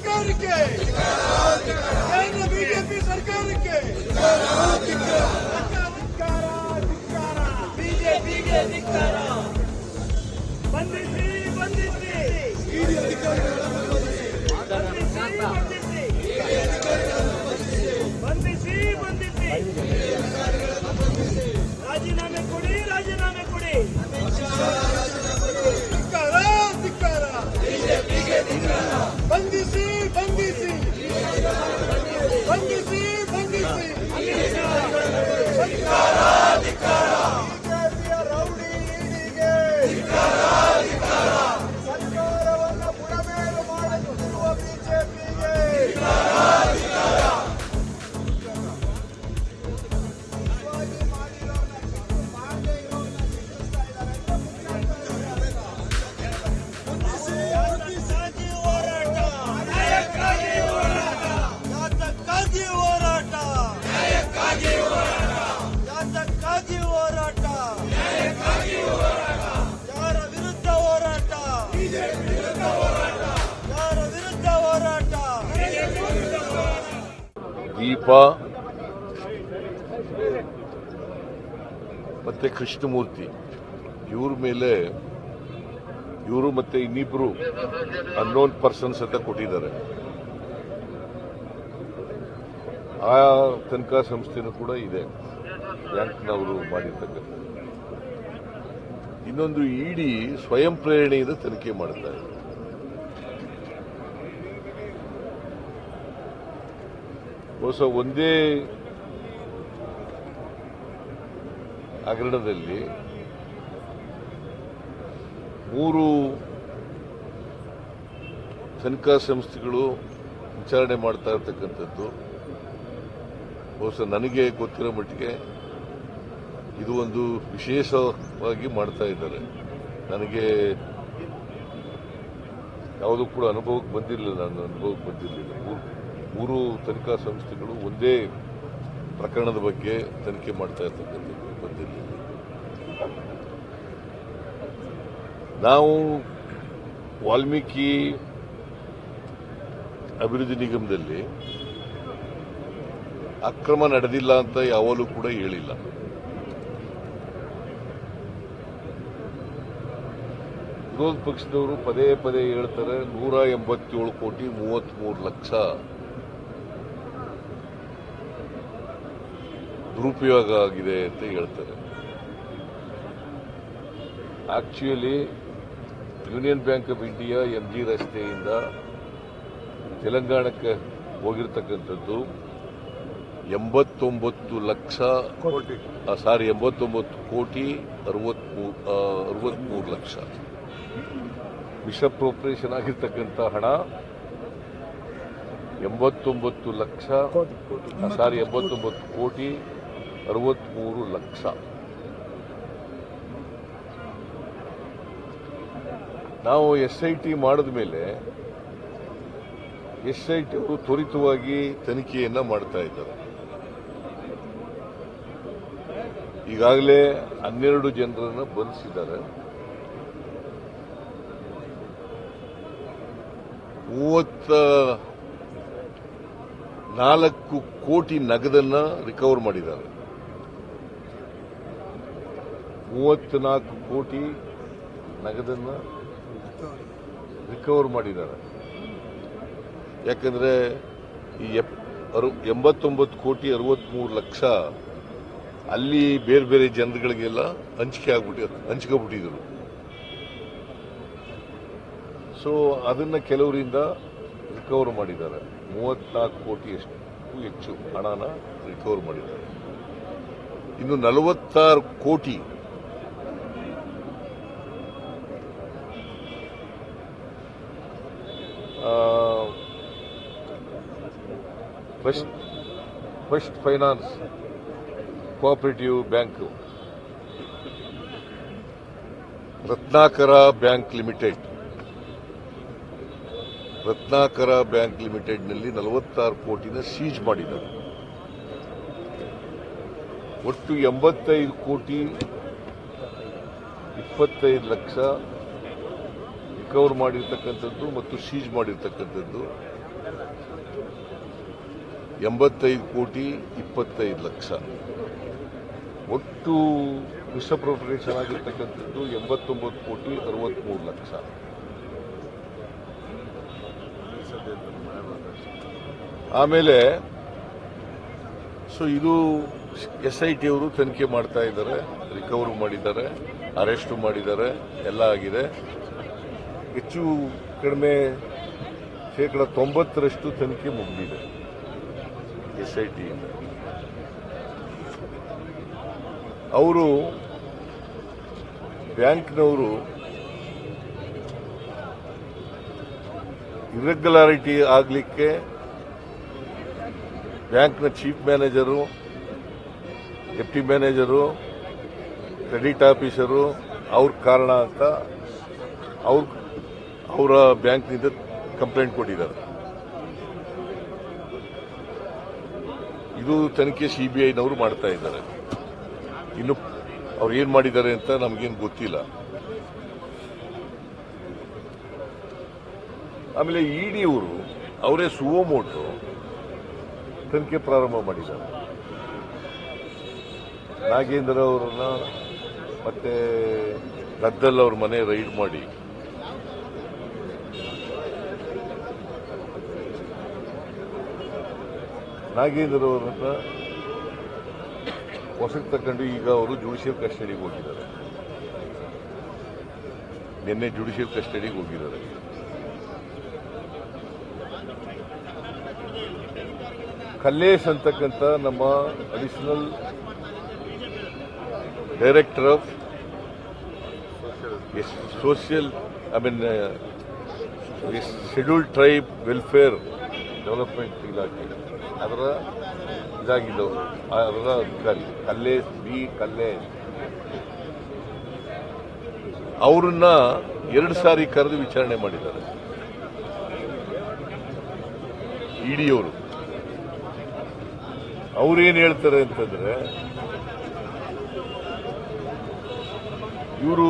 ಸರ್ಕಾರಕ್ಕೆ. ಕೇಂದ್ರ ಬಿಜೆಪಿ ಸರ್ಕಾರಕ್ಕೆ. ಬಿಜೆಪಿಗೆ ಧಿಕ್ಕಾರ. ಬಂಧಿಸಿ ಬಂಧಿಸಿ. ಬಂಧಿಸಿ ಬಂಧಿಸಿ. ರಾಜೀನಾಮೆ ದೀಪ ಮತ್ತೆ ಕೃಷ್ಣಮೂರ್ತಿ. ಇವ್ರ ಮೇಲೆ ಇವರು ಮತ್ತೆ ಇನ್ನಿಬ್ರು ಅನ್ನೋನ್ ಪರ್ಸನ್ಸ್ ಅಂತ ಕೊಟ್ಟಿದ್ದಾರೆ. ಆ ತನಿಖಾ ಸಂಸ್ಥೆನೂ ಕೂಡ ಇದೆ. ಬ್ಯಾಂಕ್ನವರು ಮಾಡಿರ್ತಕ್ಕಂಥ ಇನ್ನೊಂದು ಇಡಿ ಸ್ವಯಂ ಪ್ರೇರಣೆಯಿಂದ ತನಿಖೆ ಮಾಡ್ತಾ ಇದೆ. ಬಹುಶಃ ಒಂದೇ ಹಗರಣದಲ್ಲಿ ಮೂರು ತನಿಖಾ ಸಂಸ್ಥೆಗಳು ವಿಚಾರಣೆ ಮಾಡ್ತಾ ಇರ್ತಕ್ಕಂಥದ್ದು. ಬಹುಶಃ ನನಗೆ ಗೊತ್ತಿರೋ ಮಟ್ಟಿಗೆ ಇದು ಒಂದು ವಿಶೇಷವಾಗಿ ಮಾಡ್ತಾ ಇದ್ದಾರೆ. ನನಗೆ ಯಾವುದೂ ಕೂಡ ಅನುಭವಕ್ಕೆ ಬಂದಿರಲಿಲ್ಲ, ನಾನು ಅನುಭವಕ್ಕೆ ಬಂದಿರಲಿಲ್ಲ. ಮೂರು ತನಿಖಾ ಸಂಸ್ಥೆಗಳು ಒಂದೇ ಪ್ರಕರಣದ ಬಗ್ಗೆ ತನಿಖೆ ಮಾಡ್ತಾ ಇರ್ತಕ್ಕಂಥದ್ದು ಬಂದಿಲ್ಲ ನಾವು ವಾಲ್ಮೀಕಿ ಅಭಿವೃದ್ಧಿ ನಿಗಮದಲ್ಲಿ ಅಕ್ರಮ ನಡೆದಿಲ್ಲ ಅಂತ ಯಾವಾಗಲೂ ಕೂಡ ಹೇಳಿಲ್ಲ. ವಿರೋಧ ಪಕ್ಷದವರು ಪದೇ ಪದೇ ಹೇಳ್ತಾರೆ ನೂರ ಎಂಬತ್ತೇಳು ಕೋಟಿ ಮೂವತ್ಮೂರು ಲಕ್ಷ ದುರುಪಯೋಗ ಆಗಿದೆ ಅಂತ ಹೇಳ್ತಾರೆ. Actually Union Bank of India M G ರಸ್ತೆಯಿಂದ ತೆಲಂಗಾಣಕ್ಕೆ ಹೋಗಿರ್ತಕ್ಕಂಥದ್ದು ಎಂಬತ್ತೊಂಬತ್ತು ಲಕ್ಷ ಆ, ಸಾರಿ ಎಂಬತ್ತೊಂಬತ್ತು ಕೋಟಿ ಅರವತ್ಮೂರು ಅರವತ್ಮೂರು ಲಕ್ಷ. ಮಿಸ್ಅಪ್ರೋಪ್ರಿಯೇಷನ್ ಆಗಿರ್ತಕ್ಕಂಥ ಹಣ ಎಂಬತ್ತೊಂಬತ್ತು ಲಕ್ಷ ಸಾರಿ ಎಂಬತ್ತೊಂಬತ್ತು ಕೋಟಿ ಅರವತ್ಮೂರು ಲಕ್ಷ. ನಾವು ಎಸ್ ಐ ಟಿ ಮಾಡಿದ ಮೇಲೆ ಎಸ್ ಐ ಟಿ ಅವರು ತ್ವರಿತವಾಗಿ ತನಿಖೆಯನ್ನ ಮಾಡ್ತಾ ಇದ್ದಾರೆ. ಈಗಾಗಲೇ ಹನ್ನೆರಡು ಜನರನ್ನು ಬಂಧಿಸಿದ್ದಾರೆ. ಮೂವತ್ತ ನಾಲ್ಕು ಕೋಟಿ ನಗದನ್ನ ರಿಕವರ್ ಮಾಡಿದ್ದಾರೆ. ಮೂವತ್ನಾಲ್ಕು ಕೋಟಿ ನಗದನ್ನು ರಿಕವರ್ ಮಾಡಿದ್ದಾರೆ. ಯಾಕಂದ್ರೆ ಈ ಎಪ್- ಅರು- ಎಂಬತ್ತೊಂಬತ್ತು ಕೋಟಿ ಅರವತ್ಮೂರು ಲಕ್ಷ ಅಲ್ಲಿ ಬೇರೆ ಬೇರೆ ಜನರುಗಳಿಗೆಲ್ಲ ಹಂಚಿಕೆ ಆಗ್ಬಿಟ್ಟು ಹಂಚ್ಕೊಬಿಟ್ಟಿದ್ರು. ಸೊ ಅದನ್ನ ಕೆಲವರಿಂದ ರಿಕವರ್ ಮಾಡಿದ್ದಾರೆ. ಮೂವತ್ನಾಲ್ಕು ಕೋಟಿ ಅಷ್ಟು ಹೆಚ್ಚು ಹಣನ ರಿಕವರ್ ಮಾಡಿದ್ದಾರೆ. ಇನ್ನು ನಲವತ್ತಾರು ಕೋಟಿ first first finance cooperative bank Ratnakar bank limited Ratnakar bank ಲಿಮಿಟೆಡ್ನಲ್ಲಿ ನಲವತ್ತಾರು ಕೋಟಿನ ಸೀಜ್ ಮಾಡಿದ್ದಾರೆ. ಒಟ್ಟು ಎಂಬತ್ತೈದು ಕೋಟಿ ಇಪ್ಪತ್ತೈದು ಲಕ್ಷ ರಿಕವರ್ ಮಾಡಿರ್ತಕ್ಕಂಥದ್ದು ಮತ್ತು ಸೀಜ್ ಮಾಡಿರ್ತಕ್ಕಂಥದ್ದು. ಎಂಬತ್ತೈದು ಕೋಟಿ ಇಪ್ಪತ್ತೈದು ಲಕ್ಷ. ಒಟ್ಟು ಮಿಸ್ಅಪ್ರೋಪ್ರಿಯೇಷನ್ ಆಗಿರ್ತಕ್ಕಂಥದ್ದು ಎಂಬತ್ತೊಂಬತ್ತು ಕೋಟಿ ಅರವತ್ತ್ಮೂರು ಲಕ್ಷ. ಆಮೇಲೆ, ಸೊ ಇದು ಎಸ್ ಐ ಟಿ ಅವರು ತನಿಖೆ ಮಾಡ್ತಾ ಇದ್ದಾರೆ, ರಿಕವರ್ ಮಾಡಿದ್ದಾರೆ, ಅರೆಸ್ಟು ಮಾಡಿದ್ದಾರೆ, ಎಲ್ಲ ಆಗಿದೆ. ಹೆಚ್ಚು ಕಡಿಮೆ ಶೇಕಡ ತೊಂಬತ್ತರಷ್ಟು ತನಿಖೆ ಮುಗಿದಿದೆ. ಎಸ್ ಐ ಟಿಯಿಂದ ಅವರು ಬ್ಯಾಂಕ್ನವರು ಇರೆಗ್ಯುಲಾರಿಟಿ ಆಗಲಿಕ್ಕೆ ಬ್ಯಾಂಕ್ನ chief manager deputy manager credit officer ಅವ್ರ ಕಾರಣ ಅಂತ ಅವ್ರ ಅವರ ಬ್ಯಾಂಕ್ನಿಂದ ಕಂಪ್ಲೇಂಟ್ ಕೊಟ್ಟಿದ್ದಾರೆ. ಇದು ತನಿಖೆ ಸಿಬಿಐನವರು ಮಾಡ್ತಾ ಇದ್ದಾರೆ. ಇನ್ನು ಅವ್ರು ಏನ್ ಮಾಡಿದ್ದಾರೆ ಅಂತ ನಮಗೇನು ಗೊತ್ತಿಲ್ಲ. ಆಮೇಲೆ ಇಡಿ ಅವರು ಅವರೇ ಸುವೋಮೋಟು ತನಿಖೆ ಪ್ರಾರಂಭ ಮಾಡಿದ್ದಾರೆ. ನಾಗೇಂದ್ರ ಅವರನ್ನ ಮತ್ತೆ ಗದ್ದಲ್ ಅವ್ರ ಮನೆ ರೈಡ್ ಮಾಡಿ ನಾಗೇಂದ್ರ ಅವರನ್ನ ವಶಕ್ಕೆ ಈಗ ಅವರು ಜುಡಿಷಿಯಲ್ ಕಸ್ಟಡಿಗೆ ಹೋಗಿದ್ದಾರೆ. ನಿನ್ನೆ ಜುಡಿಷಿಯಲ್ ಕಸ್ಟಡಿಗೆ ಹೋಗಿದ್ದಾರೆ. ಕಲ್ಲೇಶ್ ಅಂತಕ್ಕಂಥ ನಮ್ಮ additional director of social I mean scheduled tribe welfare development ಇಲಾಖೆ. ಅದರ ಇದಾಗಿದ್ದವು ಅದರ ಅಧಿಕಾರಿ ಕಲ್ಲೇಶ್ ಬಿ ಕಲ್ಲೇಶ್ ಅವ್ರನ್ನ ಎರಡು ಸಾರಿ ಕರೆದು ವಿಚಾರಣೆ ಮಾಡಿದ್ದಾರೆ. ಇಡಿಯವರು. ಅವ್ರೇನ್ ಹೇಳ್ತಾರೆ ಅಂತಂದ್ರೆ, ಇವರು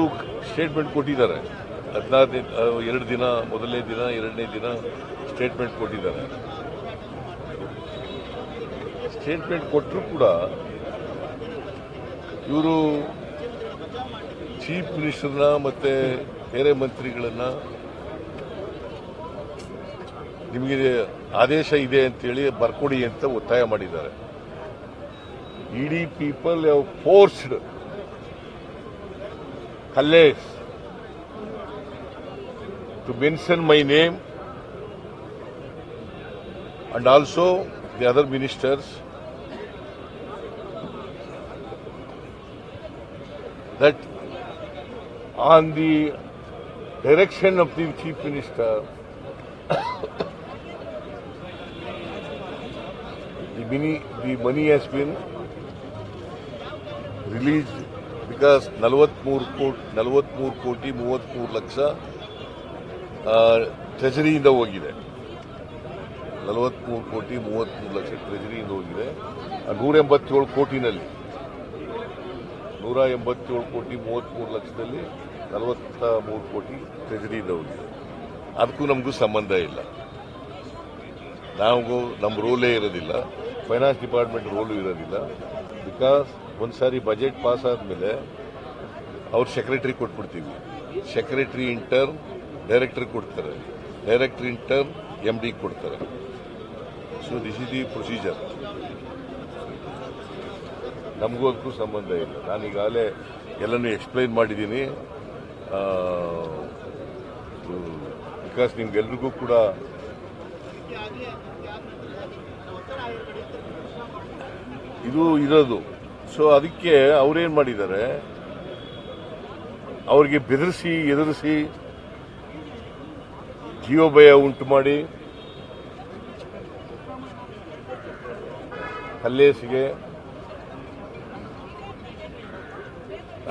ಸ್ಟೇಟ್ಮೆಂಟ್ ಕೊಟ್ಟಿದ್ದಾರೆ. ಹದಿನಾರು ಎರಡು ದಿನ, ಮೊದಲನೇ ದಿನ, ಎರಡನೇ ದಿನ ಸ್ಟೇಟ್ಮೆಂಟ್ ಕೊಟ್ಟಿದ್ದಾರೆ. ಸ್ಟೇಟ್ಮೆಂಟ್ ಕೊಟ್ಟರು ಕೂಡ ಇವರು ಚೀಫ್ ಮಿನಿಸ್ಟರ್ನ ಮತ್ತೆ ಬೇರೆ ಮಂತ್ರಿಗಳನ್ನ ನಿಮಗೆ ಆದೇಶ ಇದೆ ಅಂತೇಳಿ ಬರ್ಕೊಡಿ ಅಂತ ಒತ್ತಾಯ ಮಾಡಿದ್ದಾರೆ. ಇಡೀ people have forced Kallesh to mention my name and also the other ministers that on the direction of the chief minister the money, the money has been released because 43 ಕೋಟಿ 43 ಕೋಟಿ 33 ಲಕ್ಷ ಟ್ರೆಜರಿಯಿಂದ ಹೋಗಿದೆ ನಲವತ್ಮೂರು ಕೋಟಿ ಮೂವತ್ಮೂರು ಲಕ್ಷ ಟ್ರೆಜರಿಯಿಂದ ಹೋಗಿದೆ ನೂರ ಎಂಬತ್ತೇಳು ಕೋಟಿನಲ್ಲಿ ನೂರ ಎಂಬತ್ತೇಳು ಕೋಟಿ ಮೂವತ್ಮೂರು ಲಕ್ಷದಲ್ಲಿ ನಲವತ್ತ ಮೂರು ಕೋಟಿ ಟ್ರೆಜರಿ ಹೋಗಿದೆ ಅದಕ್ಕೂ ನಮಗೂ ಸಂಬಂಧ ಇಲ್ಲ. ನಮಗೂ ನಮ್ಮ ರೋಲೇ ಇರೋದಿಲ್ಲ. ಫೈನಾನ್ಸ್ ಡಿಪಾರ್ಟ್ಮೆಂಟ್ ರೋಲು ಇರೋದಿಲ್ಲ. ಬಿಕಾಸ್ ಒಂದು ಸಾರಿ ಬಜೆಟ್ ಪಾಸ್ ಆದಮೇಲೆ ಅವ್ರು ಸೆಕ್ರೆಟರಿ ಕೊಟ್ಬಿಡ್ತೀವಿ. ಸೆಕ್ರೆಟರಿ ಇಂಟರ್ನ್ ಡೈರೆಕ್ಟರ್ ಕೊಡ್ತಾರೆ. Director in turn M D ಕೊಡ್ತಾರೆ. So this is the procedure ನಮಗೂ ಅದಕ್ಕೂ ಸಂಬಂಧ ಇಲ್ಲ. ನಾನು ಈಗಾಗಲೇ ಎಲ್ಲನೂ ಎಕ್ಸ್ಪ್ಲೈನ್ ಮಾಡಿದ್ದೀನಿ. ಬಿಕಾಸ್ ನಿಮ್ಗೆಲ್ರಿಗೂ ಕೂಡ ಇದು ಇರೋದು. ಸೊ ಅದಕ್ಕೆ ಅವ್ರೇನ್ ಮಾಡಿದ್ದಾರೆ? ಅವ್ರಿಗೆ ಬೆದರಿಸಿ, ಎದುರಿಸಿ ಜೀವಭಯ ಉಂಟು ಮಾಡಿ ಕಲ್ಲೇಸಿಗೆ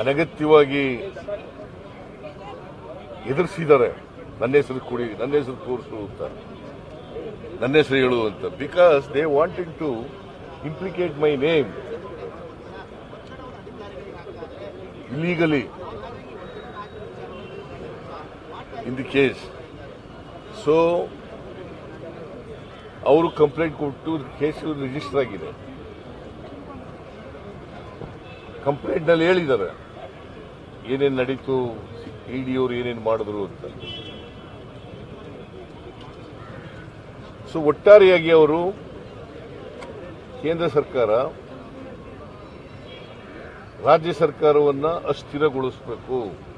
ಅನಗತ್ಯವಾಗಿ ಎದುರಿಸಿದ್ದಾರೆ. ನನ್ನ ಹೆಸರು ಕೊಡಿ, ನನ್ನ ಹೆಸರು ತೋರಿಸು ಅಂತ. ನನ್ನ ಹೆಸರು ಹೇಳು ಅಂತ. Because they wanted to implicate my name illegally in the case so ಅವರು ಕಂಪ್ಲೇಂಟ್ ಕೊಟ್ಟು ಕೇಸ್ ರಿಜಿಸ್ಟರ್ ಆಗಿದೆ. ಕಂಪ್ಲೇಂಟ್ನಲ್ಲಿ ಹೇಳಿದ್ದಾರೆ. ಏನೇನು ನಡೀತು, ಇಡಿಯವರು ಏನೇನು ಮಾಡಿದ್ರು ಅಂತ. ಸೊ ಒಟ್ಟಾರೆಯಾಗಿ ಅವರು ಕೇಂದ್ರ ಸರ್ಕಾರ ರಾಜ್ಯ ಸರ್ಕಾರವನ್ನ ಅಸ್ಥಿರಗೊಳಿಸಬೇಕು.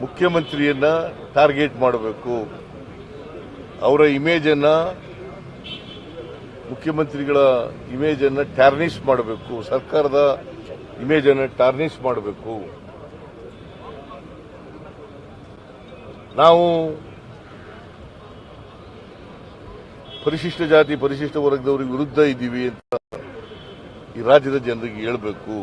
ಮುಖ್ಯಮಂತ್ರಿಯನ್ನ ಟಾರ್ಗೆಟ್ ಮಾಡಬೇಕು. ಅವರ ಇಮೇಜನ್ನು ಮುಖ್ಯಮಂತ್ರಿಗಳ ಇಮೇಜ್ ಅನ್ನು ಟ್ಯಾರ್ನಿಶ್ ಮಾಡಬೇಕು, ಸರ್ಕಾರದ ಇಮೇಜ್ ಅನ್ನು ಟಾರ್ನಿಶ್ ಮಾಡಬೇಕು. ನಾವು ಪರಿಶಿಷ್ಟ ಜಾತಿ, ಪರಿಶಿಷ್ಟ ವರ್ಗದವರಿಗೆ ವಿರುದ್ಧ ಇದ್ದೀವಿ ಅಂತ ಈ ರಾಜ್ಯದ ಜನರಿಗೆ ಹೇಳಬೇಕು.